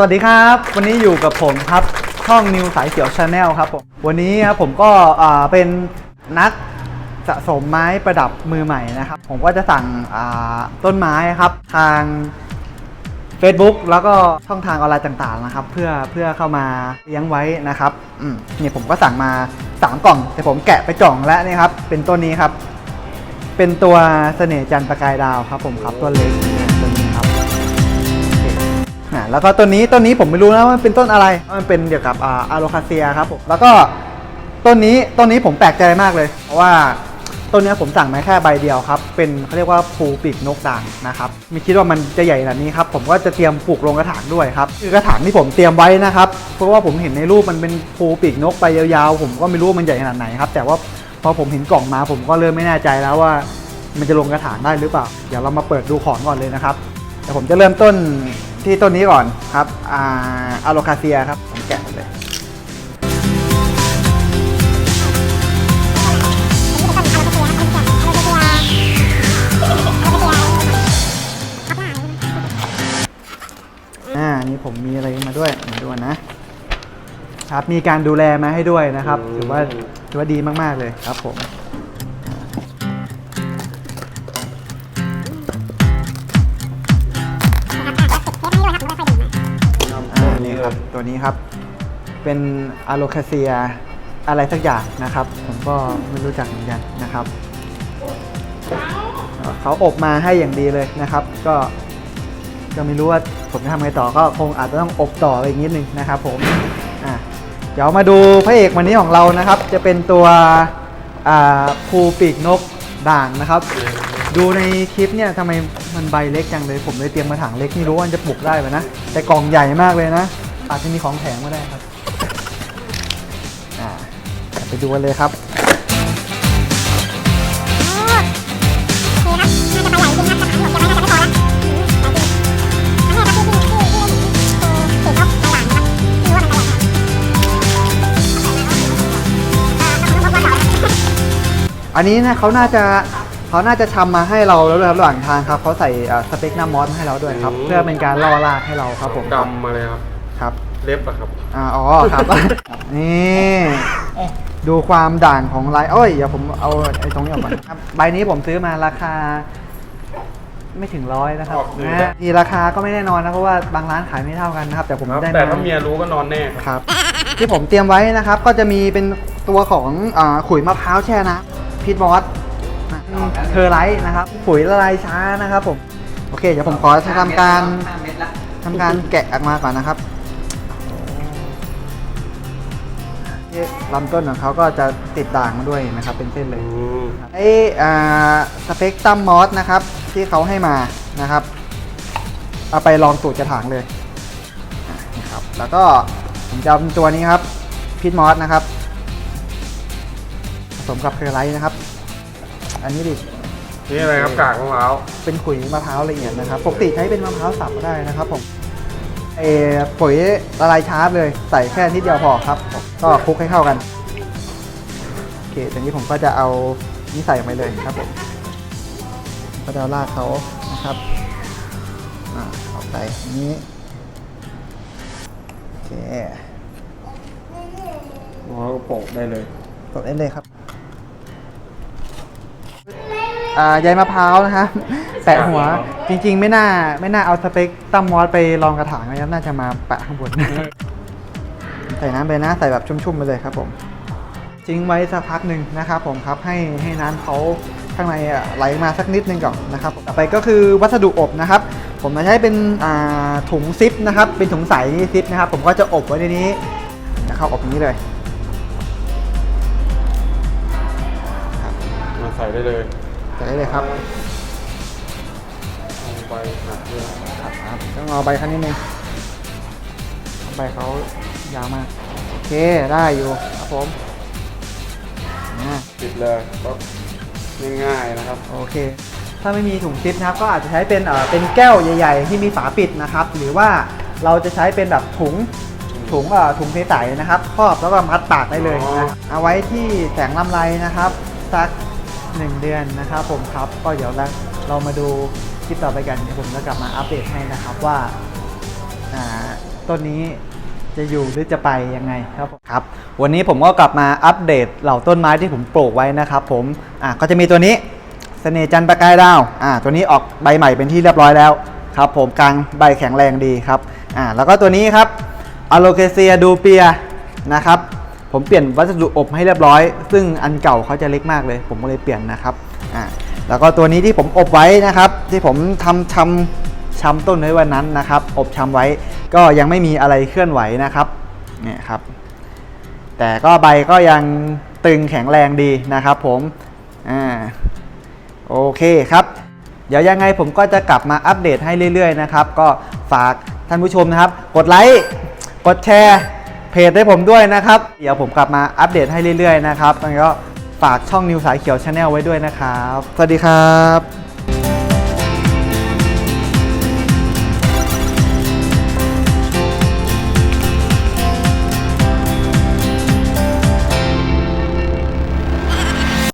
สวัสดีครับ วันนี้อยู่กับผมครับช่องนิวสายเขียวชาแนลครับผมวันนี้ครับผมก็เป็นนักสะสมไม้ประดับมือใหม่นะครับ ผมก็จะสั่งต้นไม้ครับทาง Facebook แล้วก็ช่องทางออนไลน์ต่างๆนะครับ เพื่อเพื่อเข้ามาเลี้ยงไว้นะครับเนี่ยผมก็สั่งมา 3 กล่อง แต่ผมแกะไปกล่องแล้วนี่ครับเป็นต้นนี้ครับ เป็นตัวเสน่ห์จันทร์ประกายดาวครับ ผมครับตัวเล็ก แล้วก็ต้นนี้ต้นนี้ผมไม่รู้นะว่ามันเป็นต้นอะไร มันเป็นเกี่ยวกับอ่าอะโลคาเซียครับผมแล้วก็ต้นนี้ต้นนี้ผมแปลกใจมากเลย เพราะว่าต้นนี้ผมสั่งมาแค่ใบเดียวครับ เป็นเขาเรียกว่าภูปีกนกด่างนะครับไม่คิดว่ามันจะใหญ่ขนาดนี้ครับ ผมก็จะเตรียมปลูกลงกระถางด้วยครับคือกระถางที่ผมเตรียมไว้นะครับ เพราะว่าผมเห็นในรูปมันเป็นภูปีกนกไปยาวๆ ผมก็ไม่รู้ว่ามันใหญ่ขนาดไหนครับ แต่ว่าพอผมเห็นกล่องมา ผมก็เริ่มไม่แน่ใจแล้วว่า มันจะลงกระถางได้หรือเปล่า เดี๋ยวเรามาเปิดดูของก่อนเลยนะครับ เดี๋ยวผมจะเริ่มต้น ที่ต้นนี้ก่อนครับอาอะโลคาเซียครับผมแกะเลย อ่า นี่ผมมีอะไรมาด้วยมาดูนะ ครับ มีการดูแลมาให้ด้วยนะครับ ถือว่า ถือว่าดีมาก ๆ เลยครับผม ตัวนี้ครับ เป็นอะโลคาเซียอะไรสักอย่างนะครับ ผมก็ไม่รู้จักเหมือนกันนะครับ เขาอบมาให้อย่างดีเลยนะครับ ก็ก็ไม่รู้ว่าผมจะทำไงต่อก็คงอาจจะต้องอบต่ออีกนิดนึงนะครับผมอะเดี๋ยวมาดูพระเอกวันนี้ของเรานะครับ จะเป็นตัวภูปีกนกด่างนะครับ ดูในคลิปเนี่ยทำไมมันใบเล็กจังเลย ผมเลยเตรียมกระถางเล็กไม่รู้ว่าจะปลูกได้ไหมนะแต่กล่องใหญ่มากเลยนะ อาจจะมีของแถมก็ได้ครับ อ่าไปดูกันเลยครับอันนี้นะเขาน่าจะเขาน่าจะทำมาให้เราแล้วด้วยครับระหว่างทางครับเขาใส่อ่าสเปคหน้ามอสมาให้เราด้วยครับอืมเพื่อเป็นการล่อลากให้เราครับผมดำมาเลยครับ ครับ เล็บอะครับ อ่าอ๋อครับ นี่ดูความด่างของลายเอ้ยเดี๋ยวผมเอาไอ้ตรงนี้ออกก่อนครับใบนี้ผมซื้อมาราคา ไม่ถึงร้อยนะครับออกเลยนะทีราคาก็ไม่แน่นอนนะเพราะว่าบางร้านขายไม่เท่ากันนะครับ แต่ผมครับ ได้แต่มาถ้าเมียรู้ก็นอนแน่ครับ ครับ ที่ผมเตรียมไว้นะครับ ก็จะมีเป็นตัวของอาขุยมะพร้าวแช่นะพีทมอสเทอร์ไลท์นะครับปุ๋ยละลายช้านะครับผมโอเคเดี๋ยวผมขอทำการ ทำการแกะออกมาก่อนนะครับ ที่ลำต้นของเขาก็จะติดด่างมาด้วยนะครับเป็นเส้นเลยอืมไอ้อ่าสเปกตัมมอสนะครับที่เขาให้มานะครับ เอาไปลองสูตรกระถางเลยอะนี่ครับแล้วก็ผมจะเอาตัวนี้ครับพีทมอสนะครับผสมกับเคอร์ไลท์นะครับ อันนี้ดินี่อะไรครับกากมะพร้าวเป็นขุยมะพร้าวละเอียดนะครับปกติใช้เป็นมะพร้าวสับก็ได้นะครับผมเออปุ๋ยละลายชาร์ปเลย ใส่แค่นิดเดียวพอครับ ก็คลุกให้เข้ากัน โอเคตอนนี้ผมก็จะเอานี่ใส่ไปเลยครับผมก็จะเอาลากเขานะครับอ่าเอาใส่อย่างนี้โอเคอ๋อก็โปะได้เลยกดได้เลยครับอ่าใยมะพร้าวนะครับ แปะหัว จริง ๆ ไม่น่าไม่น่าเอาสเปคตั้มมอสไปลองกระถางนะครับน่าจะมาแปะข้างบน ใส่น้ำไปนะใส่แบบชุ่มๆไปเลยครับผมทิ้งไว้สักพักหนึ่งนะครับผมครับให้ให้น้ำเขาข้างในอะไหลมาสักนิดนึงก่อนนะครับต่อไปก็คือวัสดุอบนะครับ ผมจะใช้เป็นอ่าถุงซิปนะครับ เป็นถุงใสซิปนะครับ ผมก็จะอบไว้ในนี้นะครับอบอย่างนี้เลยมาใส่ได้เลยใส่ได้เลยครับเอาไปหักด้วยครับครับต้องเอาใบคันนิดนึงใบเขา ยาวมาก โอเคได้อยู่ครับผมอ่าปิดเลยก็ง่ายๆนะครับโอเค ถ้าไม่มีถุงซิปนะครับ ก็อาจจะใช้เป็นเอ่อเป็นแก้วใหญ่ ๆ ที่มีฝาปิดนะครับ หรือว่าเราจะใช้เป็นแบบถุงถุงเอ่อถุงใสๆนะครับครอบแล้วก็มัดปากได้เลยนะเอาไว้ที่แสงลำไรนะครับสักหนึ่งเดือนนะครับ ผมครับก็เดี๋ยวเราเรามาดูคลิปต่อไปกันเดี๋ยวผมจะกลับมาอัปเดตให้นะครับว่าอ่าต้นนี้ จะอยู่หรือจะไปยังไงครับผมครับ วันนี้ผมก็กลับมาอัปเดตเหล่าต้นไม้ที่ผมปลูกไว้นะครับผมอะก็จะมีตัวนี้เสน่จันประกายดาวอะตัวนี้ออกใบใหม่เป็นที่เรียบร้อยแล้วครับผมกลางใบแข็งแรงดีครับอะแล้วก็ตัวนี้ครับอโลเคเซียดูเปียนะครับผมเปลี่ยนวัสดุอบให้เรียบร้อย ซึ่งอันเก่าเขาจะเล็กมากเลย ผมก็เลยเปลี่ยนนะครับอ่าแล้วก็ตัวนี้ที่ผมอบไว้นะครับ ที่ผมทำชำชำต้นไว้วันนั้นนะครับ อบชำไว้ ก็ยังไม่มีอะไรเคลื่อนไหวนะครับเนี่ยครับ แต่ก็ใบก็ยังตึงแข็งแรงดีนะครับผมอ่าโอเคครับ เดี๋ยวยังไงผมก็จะกลับมาอัปเดตให้เรื่อยๆนะครับ ก็ฝากท่านผู้ชมนะครับ กดไลค์กดแชร์เพจให้ผมด้วยนะครับ เดี๋ยวผมกลับมาอัปเดตให้เรื่อยๆนะครับแล้วก็ฝากช่องนิวสายเขียวชาแนลไว้ด้วยนะครับ สวัสดีครับ